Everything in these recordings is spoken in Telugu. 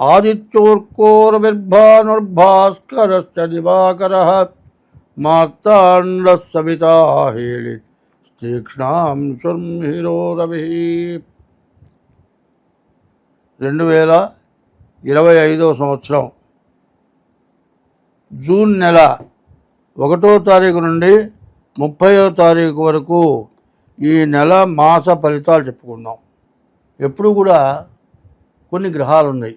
త్వం భక్తానాం ఏకదం తముపాస్మహే ఆదిత్యోర్కోరవిర్భానుర్భాస్కరశ్చ దివాకరः మార్తాండः తీక్ష్ణాం రవి. రెండు వేల ఇరవై ఐదో సంవత్సరం జూన్ నెల ఒకటో తారీఖు నుండి ముప్పయో తారీఖు వరకు ఈ నెల మాస ఫలితాలు చెప్పుకుందాం. ఎప్పుడు కూడా కొన్ని గ్రహాలు ఉన్నాయి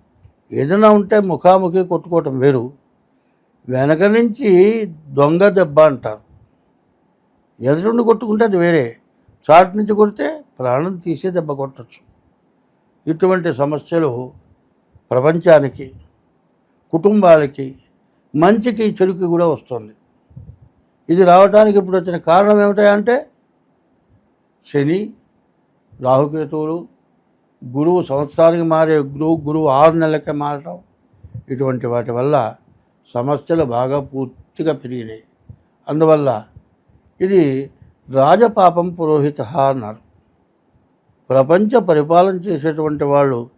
ఏదైనా ఉంటే ముఖాముఖి కొట్టుకోవటం వేరు. వెనక నుంచి దొంగ దెబ్బ అంటారు. ఎదురుండి కొట్టుకుంటే అది వేరే. చాటు నుంచి కొడితే ప్రాణం తీసే దెబ్బ కొట్టచ్చు. ఇటువంటి సమస్యలు ప్రపంచానికి కుటుంబాలకి మంచికి చెడుకి కూడా వస్తుంది. ఇది రావడానికి ఇప్పుడు వచ్చిన కారణం ఏమిటంటే శని రాహుకేతువులు గురువు సంవత్సరానికి మారే గురువు గురువు ఆరు నెలలకే మారటం ఇటువంటి వాటి వల్ల సమస్యలు బాగా పూర్తిగా పెరిగినాయి. అందువల్ల ఇది రాజపాపం పురోహిత అన్నారు. ప్రపంచ పరిపాలన చేసేటువంటి వాళ్ళు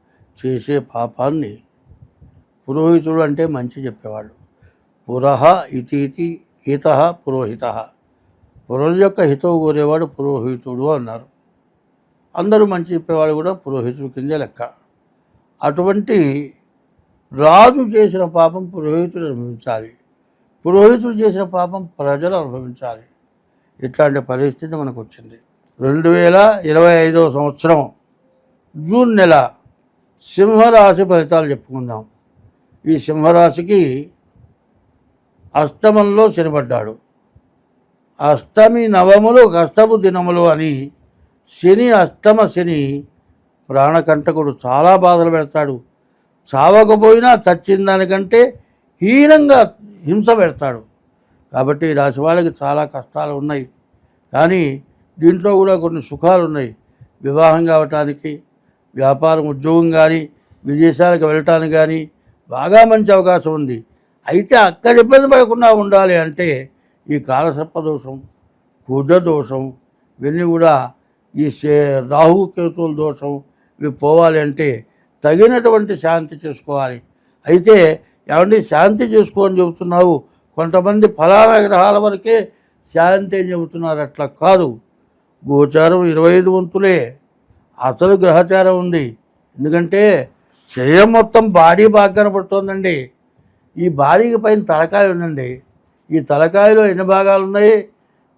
చేసే పాపాన్ని పురోహితుడు అంటే మంచి చెప్పేవాళ్ళు. పురహ ఇతీతి హిత పురోహిత. పురం యొక్క హితవు కోరేవాడు పురోహితుడు అన్నారు. అందరూ మంచి చెప్పేవాడు కూడా పురోహితుడు కిందే లెక్క. అటువంటి రాజు చేసిన పాపం పురోహితుడు అనుభవించాలి. పురోహితుడు చేసిన పాపం ప్రజలు అనుభవించాలి. ఇట్లాంటి పరిస్థితి మనకు వచ్చింది రెండు వేల ఇరవై ఐదవ సంవత్సరం జూన్ నెల సింహరాశి ఫలితాలు చెప్పుకుందాం. ఈ సింహరాశికి అష్టమంలో శనిపడ్డాడు. అష్టమి నవములు కష్టపు దినములు అని శని అష్టమ శని ప్రాణకంటకుడు చాలా బాధలు పెడతాడు. చావకపోయినా చచ్చిన దానికంటే హీనంగా హింస పెడతాడు. కాబట్టి ఈ రాశి వాళ్ళకి చాలా కష్టాలు ఉన్నాయి. కానీ దీంట్లో కూడా కొన్ని సుఖాలు ఉన్నాయి. వివాహం కావటానికి వ్యాపారం ఉద్యోగం కానీ విదేశాలకు వెళ్ళటానికి కానీ బాగా మంచి అవకాశం ఉంది. అయితే అక్కడ ఇబ్బంది పడకుండా ఉండాలి అంటే ఈ కాలసర్ప దోషం కుజ దోషం ఇవన్నీ కూడా ఈ శే- రాహు కేతుల దోషం ఇవి పోవాలి అంటే తగినటువంటి శాంతి చేసుకోవాలి. అయితే ఏమండి శాంతి చేసుకోని చెబుతున్నావు. కొంతమంది ఫలానా గ్రహాల వరకే శాంతి అని చెబుతున్నారు. అట్లా కాదు. గోచారం ఇరవై ఐదు వంతులే. అసలు గ్రహచారం ఉంది. ఎందుకంటే శరీరం మొత్తం బాడీ బాగా కనపడుతోందండి ఈ బాడీకి పైన తలకాయ ఉందండి. ఈ తలకాయలో ఎన్ని భాగాలు ఉన్నాయి?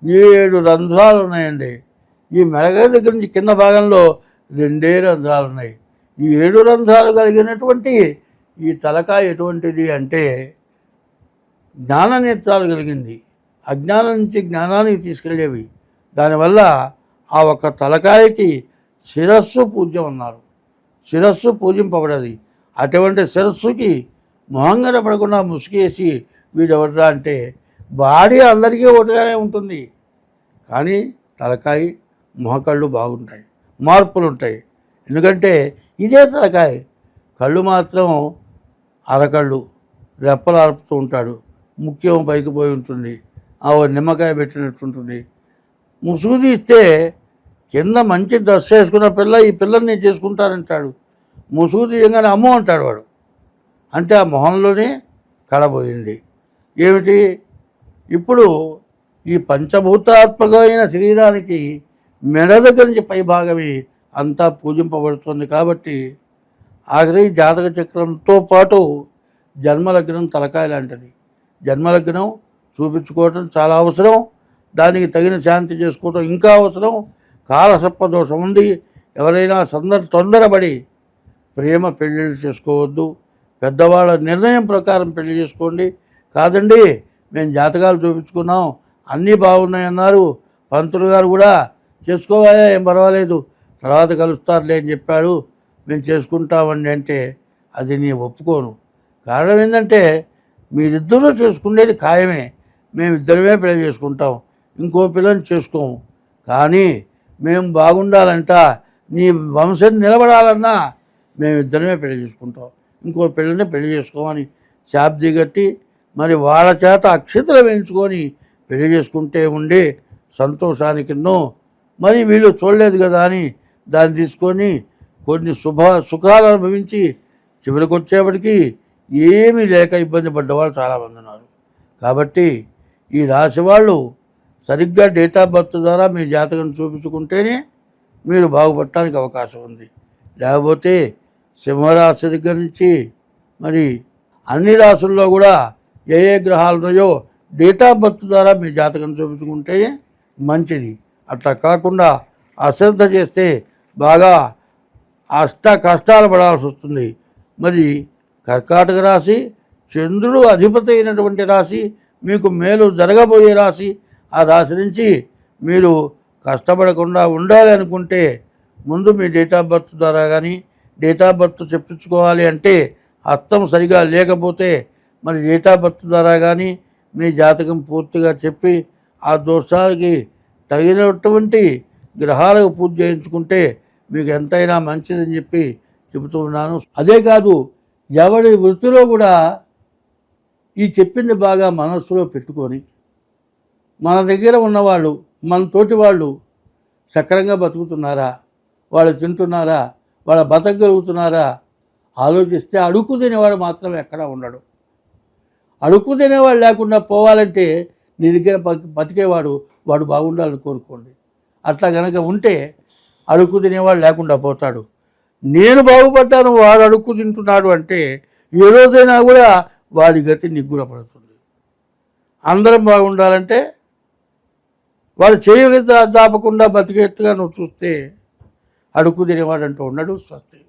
ఏడు రంధ్రాలు ఉన్నాయండి. ఈ మెడగ దగ్గర నుంచి కింద భాగంలో రెండే రంధ్రాలు ఉన్నాయి ఈ ఏడు రంధ్రాలు కలిగినటువంటి ఈ తలకాయ ఎటువంటిది అంటే జ్ఞాన నేత్రాలు కలిగింది. అజ్ఞానం నుంచి జ్ఞానానికి తీసుకెళ్ళేవి. దానివల్ల ఆ ఒక్క తలకాయకి శిరస్సు పూజ్యం ఉన్నారు శిరస్సు పూజింపబడది. అటువంటి శిరస్సుకి మొహంగన పడకుండా ముసుగేసి వీడెవడరా అంటే బాడీ అందరికీ ఒకటిగానే ఉంటుంది. కానీ తలకాయి మొహకళ్ళు బాగుంటాయి మార్పులు ఉంటాయి ఎందుకంటే ఇదే తలకాయ. కళ్ళు మాత్రం అరకళ్ళు రెప్పలు అరుపుతూ ఉంటాడు. ముఖ్యం పైకి పోయి ఉంటుంది. ఆ నిమ్మకాయ పెట్టినట్టుంటుంది ముసుగు తీస్తే కింద మంచి డ్రెస్ వేసుకున్న పిల్ల ఈ పిల్లని నేను చేసుకుంటానంటాడు. ముసుగు తీయగానే అమ్మ అంటాడు వాడు. అంటే ఆ మొహంలోనే కలబోయింది ఏమిటి? ఇప్పుడు ఈ పంచభూతాత్మకమైన శరీరానికి మెడ దగ్గర నుంచి పై భాగమే అంతా పూజింపబడుతుంది కాబట్టి ఆఖరి జాతక చక్రంతో పాటు జన్మలగ్నం తలకాయ లాంటిది. జన్మలగ్నం చూపించుకోవటం చాలా అవసరం. దానికి తగిన శాంతి చేసుకోవటం ఇంకా అవసరం. కాలసర్ప దోషం ఉంది. ఎవరైనా సందర్ తొందరపడి ప్రేమ పెళ్ళిళ్ళు చేసుకోవద్దు. పెద్దవాళ్ళ నిర్ణయం ప్రకారం పెళ్ళి చేసుకోండి. కాదండి మేము జాతకాలు చూపించుకున్నాం. అన్నీ బాగున్నాయన్నారు. పంతులు గారు కూడా చేసుకోవాలా? ఏం పర్వాలేదు. తర్వాత కలుస్తారులే అని చెప్పాడు. మేము చేసుకుంటామండి అంటే అది నేను ఒప్పుకోను. కారణం ఏంటంటే మీరిద్దరూ చేసుకునేది ఖాయమే. మేము ఇద్దరమే పెళ్ళి చేసుకుంటాం. ఇంకో పిల్లని చేసుకోము. కానీ మేము బాగుండాలంట. నీ వంశం నిలబడాలన్నా మేమిద్దరమే పెళ్ళి చేసుకుంటాం. ఇంకో పిల్లని పెళ్ళి చేసుకోమని శాబ్ది కట్టి మరి వాళ్ళ చేత అక్షతలు వేయించుకొని పెళ్ళి చేసుకుంటే ఉండే సంతోషానికిన్నో మరి వీళ్ళు చూడలేదు కదా అని దాన్ని తీసుకొని కొన్ని శుభ సుఖాలు అనుభవించి చివరికి వచ్చేప్పటికి ఏమీ లేక ఇబ్బంది పడ్డవాళ్ళు చాలామంది ఉన్నారు. కాబట్టి ఈ రాశి వాళ్ళు సరిగ్గా డేట్ ఆఫ్ బర్త్ ద్వారా మీ జాతకం చూపించుకుంటేనే మీరు బాగుపడటానికి అవకాశం ఉంది. లేకపోతే సింహరాశి దగ్గర నుంచి మరి అన్ని రాసుల్లో కూడా ఏ ఏ గ్రహాలు ఉన్నాయో డేట్ ఆఫ్ బర్త్ ద్వారా మీ జాతకం చూపించుకుంటే మంచిది. అట్లా కాకుండా అశ్రద్ధ చేస్తే బాగా అష్ట కష్టాలు పడాల్సి వస్తుంది. మరి కర్కాటక రాశి చంద్రుడు అధిపతి అయినటువంటి రాశి మీకు మేలు జరగబోయే రాశి ఆ రాశి నుంచి మీరు కష్టపడకుండా ఉండాలి అనుకుంటే ముందు మీ డేట్ ఆఫ్ బర్త్ ద్వారా కానీ డేట్ ఆఫ్ బర్త్ చెప్పించుకోవాలి అంటే అర్థం సరిగా లేకపోతే మరి డేట్ ఆఫ్ బర్త్ ద్వారా కానీ మీ జాతకం పూర్తిగా చెప్పి ఆ దోషాలకి తగినటువంటి గ్రహాలకు పూజ చేయించుకుంటే మీకు ఎంతైనా మంచిదని చెప్పి చెబుతూ ఉన్నాను. అదే కాదు ఎవడి వృత్తిలో కూడా ఈ చెప్పింది బాగా మనస్సులో పెట్టుకొని మన దగ్గర ఉన్నవాళ్ళు మన తోటి వాళ్ళు సక్రంగా బతుకుతున్నారా? వాళ్ళు తింటున్నారా? వాళ్ళ బతకగలుగుతున్నారా? ఆలోచిస్తే అడుక్కు తినేవాడు మాత్రం ఎక్కడ ఉండడు. అడుక్కు తినేవాడు లేకుండా పోవాలంటే నీ దగ్గర బతి- బతికేవాడు వాడు బాగుండాలని కోరుకోండి. అట్లా గనక ఉంటే అడుక్కు తినేవాడు లేకుండా పోతాడు. నేను బాగుపడ్డాను వాడు అడుక్కు తింటున్నాడు అంటే ఏ రోజైనా కూడా వాడి గతి నిగ్గుర పడుతుంది అందరం బాగుండాలంటే వాడు చేయగ దాపకుండా బతికేట్టుగా నువ్వు చూస్తే అడుక్కు తినేవాడు అంటూ ఉన్నాడు స్వస్తి.